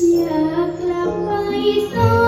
อยากกลับไปสอ